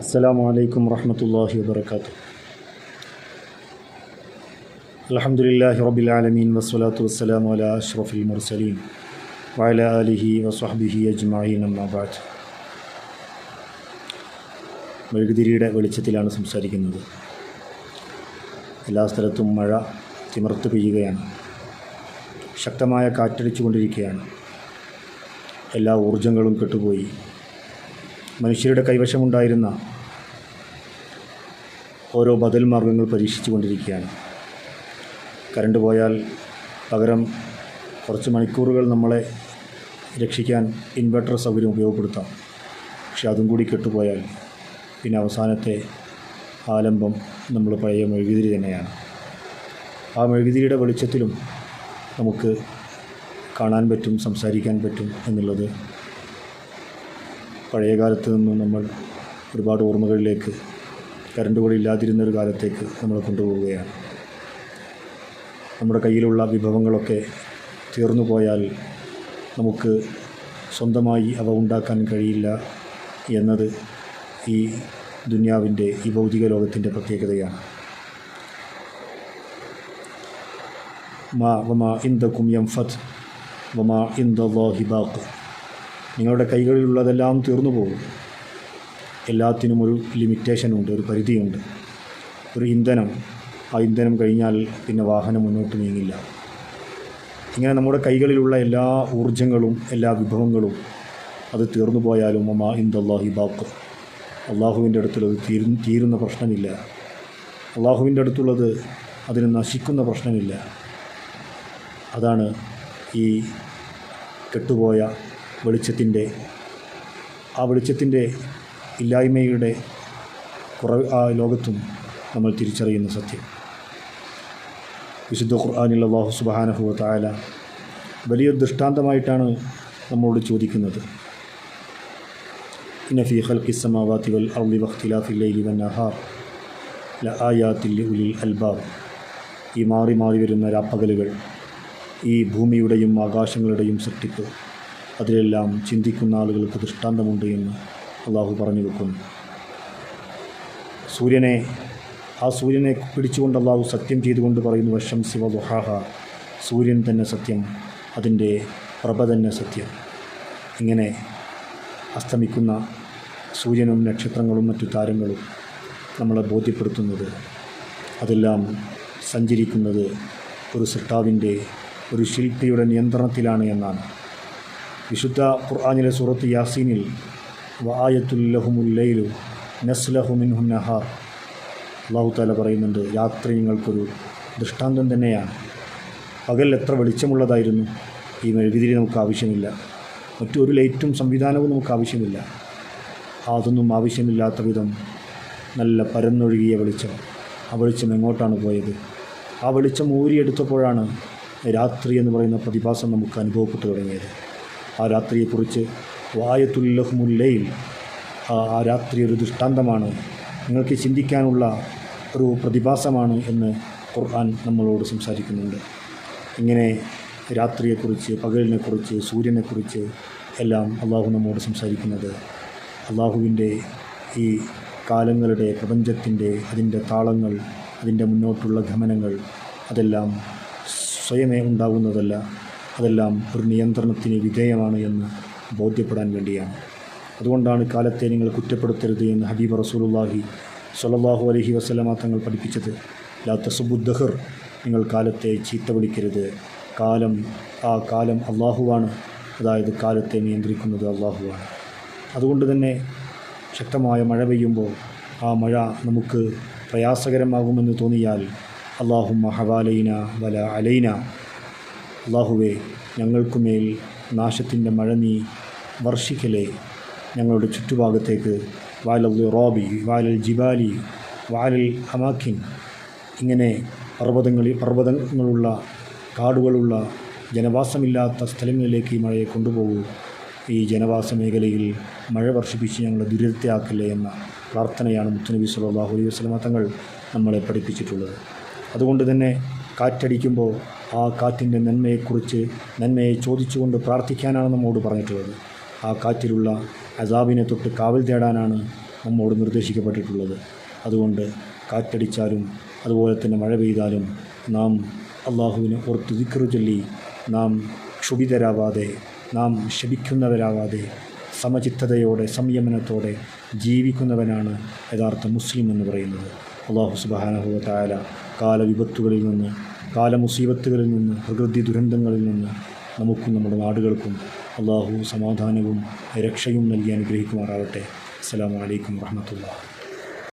السلام عليكم ورحمة الله وبركاته الحمد لله رب العالمين والصلاة والسلام على أشرف المرسلين وعلى آله وصحبه أجمعين أما بعد മെഴുകുതിരിയുടെ വെളിച്ചത്തിലാണ് സംസാരിക്കുന്നത് എല്ലാ സ്ഥലത്തും മഴ തിമിർത്ത് പെയ്യുകയാണ് ശക്തമായ കാറ്റടിച്ചുകൊണ്ടിരിക്കുകയാണ് എല്ലാ ഊർജങ്ങളും കെട്ടുപോയി മനുഷ്യരുടെ കൈവശമുണ്ടായിരുന്ന ഓരോ ബദൽ മാർഗങ്ങൾ പരീക്ഷിച്ചു കൊണ്ടിരിക്കുകയാണ് കറണ്ട് പോയാൽ പകരം കുറച്ച് മണിക്കൂറുകൾ നമ്മളെ രക്ഷിക്കാൻ ഇൻവെർട്ടർ സൗകര്യം ഉപയോഗപ്പെടുത്താം. പക്ഷെ അതും കൂടി കെട്ടുപോയാൽ പിന്നെ അവസാനത്തെ ആലംബം നമ്മൾ പഴയ മെഴുകുതിരി തന്നെയാണ്. ആ മെഴുകുതിരിയുടെ വെളിച്ചത്തിലും നമുക്ക് കാണാൻ പറ്റും സംസാരിക്കാൻ പറ്റും എന്നുള്ളത് പഴയ കാലത്ത് നിന്നും നമ്മൾ ഒരുപാട് ഓർമ്മകളിലേക്ക് കറണ്ട് കൂടി ഇല്ലാതിരുന്ന ഒരു കാലത്തേക്ക് നമ്മൾ കൊണ്ടുപോവുകയാണ്. നമ്മുടെ കയ്യിലുള്ള വിഭവങ്ങളൊക്കെ തീർന്നു പോയാൽ നമുക്ക് സ്വന്തമായി അവ ഉണ്ടാക്കാൻ കഴിയില്ല എന്നത് ഈ ദുന്യാവിന്റെ ഈ ഭൗതിക ലോകത്തിന്റെ പ്രത്യേകതയാണ്. മാ വമാ ഇന്ദക്കും യംഫത് വമാ ഇന്ദ ബാക്ക് നിങ്ങളുടെ കൈകളിലുള്ളതെല്ലാം തീർന്നു പോകും. എല്ലാത്തിനും ഒരു ലിമിറ്റേഷനുണ്ട് ഒരു പരിധിയുണ്ട്. ഒരു ഇന്ധനം ആ ഇന്ധനം കഴിഞ്ഞാൽ പിന്നെ വാഹനം മുന്നോട്ട് നീങ്ങില്ല. ഇങ്ങനെ നമ്മുടെ കൈകളിലുള്ള എല്ലാ ഊർജങ്ങളും എല്ലാ വിഭവങ്ങളും അത് തീർന്നു പോയാലും അമ്മ ഇന്ദല്ലാഹി ബാക്ക്. അള്ളാഹുവിന്റെ അടുത്തുള്ളത് തീരു തീരുന്ന പ്രശ്നമില്ല. അള്ളാഹുവിന്റെ അടുത്തുള്ളത് അതിന് നശിക്കുന്ന പ്രശ്നമില്ല. അതാണ് ഈ കെട്ടുപോയ വെളിച്ചത്തിന്റെ ആ വെളിച്ചത്തിന്റെ ഇല്ലായ്മയുടെ കുറവ് ആ ലോകത്തും നമ്മൾ തിരിച്ചറിയുന്ന സത്യം. വിശുദ്ധ ഖുർആാനിൽ അള്ളാഹു സുബാനഹു തായാല വലിയൊരു ദൃഷ്ടാന്തമായിട്ടാണ് നമ്മളോട് ചോദിക്കുന്നത്. ഇനഫി ഖൽഖി സമാവാത്തി വൽ അർളി വഖ്തിലാഫി ലൈലി വൻ നഹാർ ല ആയാത്തിൽ ഉലിൽ അൽബാബ്. ഈ മാറി മാറി വരുന്ന രാപ്പകലുകൾ ഈ ഭൂമിയുടെയും ആകാശങ്ങളുടെയും സൃഷ്ടിപ്പ് അതിലെല്ലാം ചിന്തിക്കുന്ന ആളുകൾക്ക് ദൃഷ്ടാന്തമുണ്ട് എന്ന് അള്ളാഹു പറഞ്ഞു വെക്കുന്നു സൂര്യനെ ആ സൂര്യനെ പിടിച്ചുകൊണ്ട് അള്ളാഹു സത്യം ചെയ്തുകൊണ്ട് പറയുന്നു വശം ശിവ ദുഹാഹ. സൂര്യൻ തന്നെ സത്യം അതിന്റെ പ്രഭ തന്നെ സത്യം. ഇങ്ങനെ അസ്തമിക്കുന്ന സൂര്യനും നക്ഷത്രങ്ങളും മറ്റു താരങ്ങളും നമ്മളെ ബോധ്യപ്പെടുത്തുന്നത് അതെല്ലാം സഞ്ചരിക്കുന്നത് ഒരു സൃഷ്ടാവിന്റെ ഒരു ശില്പിയുടെ നിയന്ത്രണത്തിലാണ് എന്നാണ്. വിശുദ്ധ ഖുർആാനിലെ സൂറത്ത് യാസീനിൽ വായത്തുല്ലഹുമുല്ലയിലു നസ്ലഹുമിൻഹു നഹാർ. അള്ളാഹു താല പറയുന്നുണ്ട് യാത്ര നിങ്ങൾക്കൊരു ദൃഷ്ടാന്തം തന്നെയാണ്. പകൽ എത്ര വെളിച്ചമുള്ളതായിരുന്നു ഈ മെഴുകുതിരി നമുക്ക് ആവശ്യമില്ല. മറ്റൊരു ലൈറ്റും സംവിധാനവും നമുക്ക് ആവശ്യമില്ല. അതൊന്നും ആവശ്യമില്ലാത്ത വിധം നല്ല പരന്നൊഴുകിയ വെളിച്ചം ആ വെളിച്ചം എങ്ങോട്ടാണ് പോയത്? ആ വെളിച്ചം ഊരിയെടുത്തപ്പോഴാണ് രാത്രി എന്ന് പറയുന്ന പ്രതിഭാസം നമുക്ക് അനുഭവപ്പെട്ടു തുടങ്ങിയത്. ആ രാത്രിയെക്കുറിച്ച് വായത്തുല്ലഹ്മുല്ലയിൽ ആ രാത്രി ഒരു ദൃഷ്ടാന്തമാണ്. നിങ്ങൾക്ക് ചിന്തിക്കാനുള്ള ഒരു പ്രതിഭാസമാണ് എന്ന് ഖുർആൻ നമ്മളോട് സംസാരിക്കുന്നുണ്ട്. ഇങ്ങനെ രാത്രിയെക്കുറിച്ച് പകലിനെക്കുറിച്ച് സൂര്യനെക്കുറിച്ച് എല്ലാം അള്ളാഹു നമ്മോട് സംസാരിക്കുന്നത് അള്ളാഹുവിന്റെ ഈ കാലങ്ങളുടെ പ്രപഞ്ചത്തിന്റെ അതിന്റെ താളങ്ങൾ അതിന്റെ മുന്നോട്ടുള്ള ഗമനങ്ങൾ അതെല്ലാം സ്വയമേ ഉണ്ടാകുന്നതല്ല അതെല്ലാം ഒരു നിയന്ത്രണത്തിന് വിധേയമാണ് എന്ന് ബോധ്യപ്പെടാൻ വേണ്ടിയാണ്. അതുകൊണ്ടാണ് കാലത്തെ നിങ്ങൾ കുറ്റപ്പെടുത്തരുത് എന്ന് ഹബീബ് റസൂലുല്ലാഹി സ്വല്ലല്ലാഹു അലഹി വസ്ലമ തങ്ങൾ പഠിപ്പിച്ചത്. ലാ തസുബുദ്ദഹർ നിങ്ങൾ കാലത്തെ ചീത്ത വിളിക്കരുത്. കാലം ആ കാലം അള്ളാഹുവാണ് അതായത് കാലത്തെ നിയന്ത്രിക്കുന്നത് അള്ളാഹുവാണ് അതുകൊണ്ട് തന്നെ ശക്തമായ മഴ പെയ്യുമ്പോൾ ആ മഴ നമുക്ക് പ്രയാസകരമാകുമെന്ന് തോന്നിയാൽ അള്ളാഹു ഹവാലൈന വല അലൈന. അള്ളാഹുവെ ഞങ്ങൾക്കുമേൽ നാശത്തിന്റെ മഴ നീ വർഷിക്കലേ ഞങ്ങളുടെ ചുറ്റുഭാഗത്തേക്ക് വാലൽ റോബി വാലൽ ജിബാലി വാലൽ ഹമാഖിൻ ഇങ്ങനെ പർവതങ്ങളിൽ പർവതങ്ങളുള്ള കാടുകളുള്ള ജനവാസമില്ലാത്ത സ്ഥലങ്ങളിലേക്ക് ഈ മഴയെ കൊണ്ടുപോകൂ. ഈ ജനവാസ മേഖലയിൽ മഴ വർഷിപ്പിച്ച് ഞങ്ങളെ ദുരിതത്തെയാക്കല്ലേ എന്ന പ്രാർത്ഥനയാണ് മുത്തുനബി സല്ലാഹു അലൈഹി വസ്ലമ തങ്ങൾ നമ്മളെ പഠിപ്പിച്ചിട്ടുള്ളത്. അതുകൊണ്ട് തന്നെ കാറ്റടിക്കുമ്പോൾ ആ കാറ്റിന്റെ നന്മയെക്കുറിച്ച് നന്മയെ ചോദിച്ചുകൊണ്ട് പ്രാർത്ഥിക്കാനാണ് നമ്മോട് പറഞ്ഞിട്ടുള്ളത്. ആ കാറ്റിലുള്ള അസാബിനെ തൊട്ട് കാവൽ തേടാനാണ് നമ്മോട് നിർദ്ദേശിക്കപ്പെട്ടിട്ടുള്ളത്. അതുകൊണ്ട് കാറ്റടിച്ചാലും അതുപോലെ തന്നെ മഴ പെയ്താലും നാം അള്ളാഹുവിനെ ഓർത്ത് ദിക്കറു ചൊല്ലി നാം ക്ഷുഭിതരാവാതെ നാം ശപിക്കുന്നവരാവാതെ സമചിത്തതയോടെ സംയമനത്തോടെ ജീവിക്കുന്നവനാണ് യഥാർത്ഥ മുസ്ലിം എന്ന് പറയുന്നത്. അള്ളാഹു സുബാനഹുവ തായാല കാലവിപത്തുകളിൽ നിന്ന് കാലമുസീബത്തുകളിൽ നിന്ന് പ്രകൃതി ദുരന്തങ്ങളിൽ നിന്ന് നമുക്കും നമ്മുടെ നാടുകൾക്കും അള്ളാഹു സമാധാനവും രക്ഷയും നൽകി അനുഗ്രഹിക്കുമാറാവട്ടെ അസ്സാം അലൈക്കും വറഹമത്തുള്ള